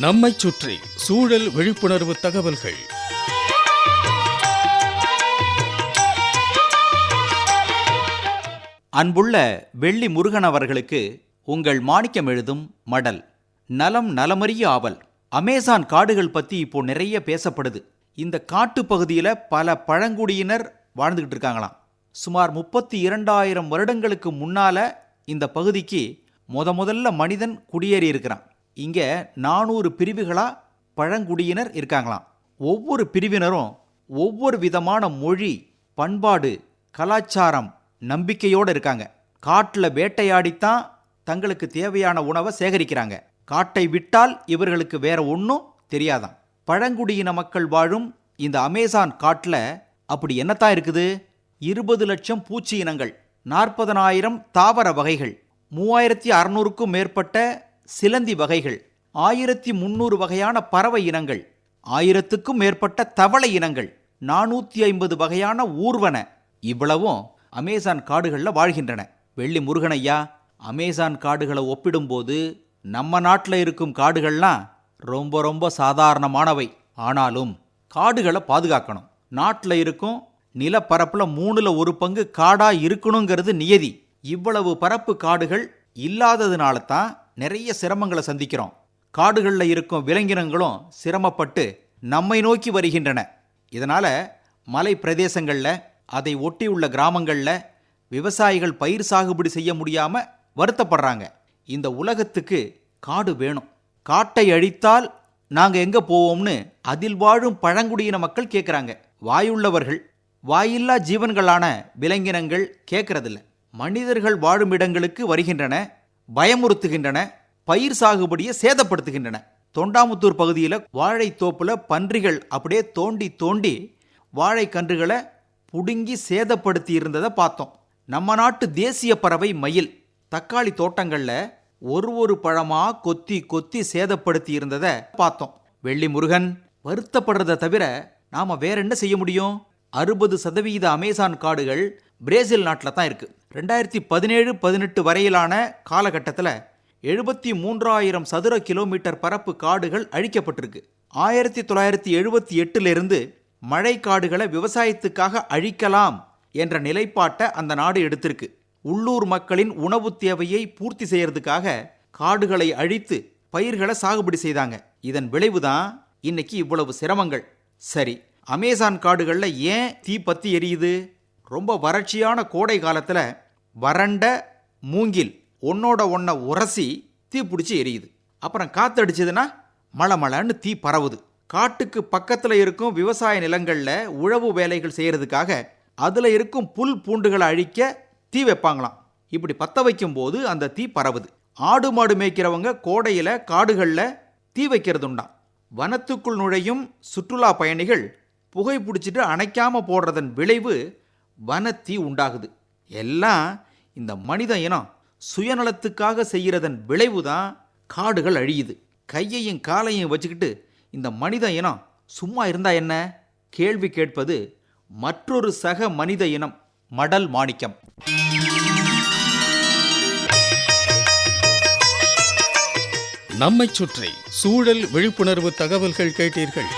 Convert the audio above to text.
நம்மைச் சுற்றி சூழல் விழிப்புணர்வு தகவல்கள். அன்புள்ள வெள்ளி முருகன் அவர்களுக்கு உங்கள் மாணிக்கம் எழுதும் மடல் நலம் நலமறிய ஆவல் அமேசான் காடுகள் பத்தி இப்போ நிறைய பேசப்படுது. இந்த காட்டு பகுதியில் பல பழங்குடியினர் வாழ்ந்துகிட்டு இருக்காங்களாம். சுமார் முப்பத்தி இரண்டாயிரம் வருடங்களுக்கு முன்னால இந்த பகுதிக்கு முத முதல்ல மனிதன் குடியேறி இருக்கிறான் இங்கே நானூறு பிரிவுகளாக பழங்குடியினர் இருக்காங்களாம். ஒவ்வொரு பிரிவினரும் ஒவ்வொரு விதமான மொழி பண்பாடு கலாச்சாரம் நம்பிக்கையோடு இருக்காங்க. காட்டில் வேட்டையாடித்தான் தங்களுக்கு தேவையான உணவை சேகரிக்கிறாங்க. காட்டை விட்டால் இவர்களுக்கு வேற ஒன்றும் தெரியாதாம். பழங்குடியின மக்கள் வாழும் இந்த அமேசான் காட்டில் அப்படி என்னத்தான் இருக்குது? இருபது லட்சம் பூச்சி இனங்கள் நாற்பதனாயிரம் தாவர வகைகள் மூவாயிரத்தி அறநூறுக்கும் மேற்பட்ட சிலந்தி வகைகள் ஆயிரத்தி முன்னூறு வகையான பறவை இனங்கள் ஆயிரத்துக்கும் மேற்பட்ட தவளை இனங்கள் நானூற்றி ஐம்பது வகையான ஊர்வன இவ்வளவும் அமேசான் காடுகளில் வாழ்கின்றன. வெள்ளி முருகனையா அமேசான் காடுகளை ஒப்பிடும்போது நம்ம நாட்டில் இருக்கும் காடுகள்லாம் ரொம்ப ரொம்ப சாதாரணமானவை. ஆனாலும் காடுகளை பாதுகாக்கணும். நாட்டில் இருக்கும் நிலப்பரப்புல மூணுல ஒரு பங்கு காடா இருக்கணுங்கிறது நியதி. இவ்வளவு பரப்பு காடுகள் இல்லாததுனால தான் நிறைய சிரமங்களை சந்திக்கிறோம். காடுகளில் இருக்கும் விலங்கினங்களும் சிரமப்பட்டு நம்மை நோக்கி வருகின்றன. இதனால மலை பிரதேசங்களில் அதை ஒட்டியுள்ள கிராமங்களில் விவசாயிகள் பயிர் சாகுபடி செய்ய முடியாம வருத்தப்படுறாங்க. இந்த உலகத்துக்கு காடு வேணும். காட்டை அழித்தால் நாங்க எங்க போவோம்னு அதில் வாழும் பழங்குடியின மக்கள் கேட்குறாங்க வாயுள்ளவர்கள் வாயில்லா ஜீவன்களான விலங்கினங்கள் கேட்கறதில்ல மனிதர்கள் வாழும் இடங்களுக்கு வருகின்றன. பயமுறுத்துகின்றன பயிர் சாகுபடியை சேதப்படுத்துகின்றன. தொண்டாமுத்தூர் பகுதியில் வாழைத்தோப்பில் பன்றிகள் அப்படியே தோண்டி தோண்டி வாழைக்கன்றுகளை புடுங்கி சேதப்படுத்தி இருந்ததை பார்த்தோம். நம்ம நாட்டு தேசிய பறவை மயில். தக்காளி தோட்டங்களில் ஒரு ஒரு பழமா கொத்தி கொத்தி சேதப்படுத்தி இருந்ததை பார்த்தோம். வெள்ளி முருகன் வருத்தப்படுறதை தவிர நாம வேற என்ன செய்ய முடியும்? அறுபது சதவீத அமேசான் காடுகள் பிரேசில் நாட்டில் தான் இருக்குது ரெண்டாயிரத்தி பதினேழு பதினெட்டு வரையிலான காலகட்டத்தில் எழுபத்தி மூன்றாயிரம் சதுர கிலோமீட்டர் பரப்பு காடுகள் அழிக்கப்பட்டிருக்கு. ஆயிரத்தி தொள்ளாயிரத்தி எழுபத்தி எட்டுலேருந்து மழை காடுகளை விவசாயத்துக்காக அழிக்கலாம் என்ற நிலைப்பாட்டை அந்த நாடு எடுத்திருக்கு. உள்ளூர் மக்களின் உணவு தேவையை பூர்த்தி செய்யறதுக்காக காடுகளை அழித்து பயிர்களை சாகுபடி செய்தாங்க. இதன் விளைவுதான் இன்னைக்கு இவ்வளவு சிரமங்கள். சரி அமேசான் காடுகளில் ஏன் தீ பத்தி எரியுது? ரொம்ப வறட்சியான கோடை காலத்தில் வறண்ட மூங்கில் ஒன்னோட ஒன்றை உரசி தீ பிடிச்சி எரியுது. அப்புறம் காத்தடிச்சதுன்னா மழை மழைன்னு தீ பரவுது. காட்டுக்கு பக்கத்தில் இருக்கும் விவசாய நிலங்களில் உழவு வேலைகள் செய்கிறதுக்காக அதில் இருக்கும் புல் பூண்டுகளை அழிக்க தீ வைப்பாங்களாம். இப்படி பற்ற வைக்கும்போது அந்த தீ பரவுது. ஆடு மாடு மேய்க்கிறவங்க கோடையில் காடுகளில் தீ வைக்கிறதுண்டாம். வனத்துக்குள் நுழையும் சுற்றுலா பயணிகள் புகை பிடிச்சிட்டு அணைக்காமல் போடுறதன் விளைவு வனத்தீ உண்டாகுது. எல்லாம் இந்த மனித இனம் சுயநலத்துக்காக செய்கிறதன் விளைவு தான் காடுகள் அழியுது. கையையும் காலையும் வச்சுக்கிட்டு இந்த மனித இனம் சும்மா இருந்தா என்ன? கேள்வி கேட்பது மற்றொரு சக மனித இனம் மடல் மாணிக்கம். நம்மைச் சுற்றி சூழல் விழிப்புணர்வு தகவல்கள் கேட்டீர்கள்.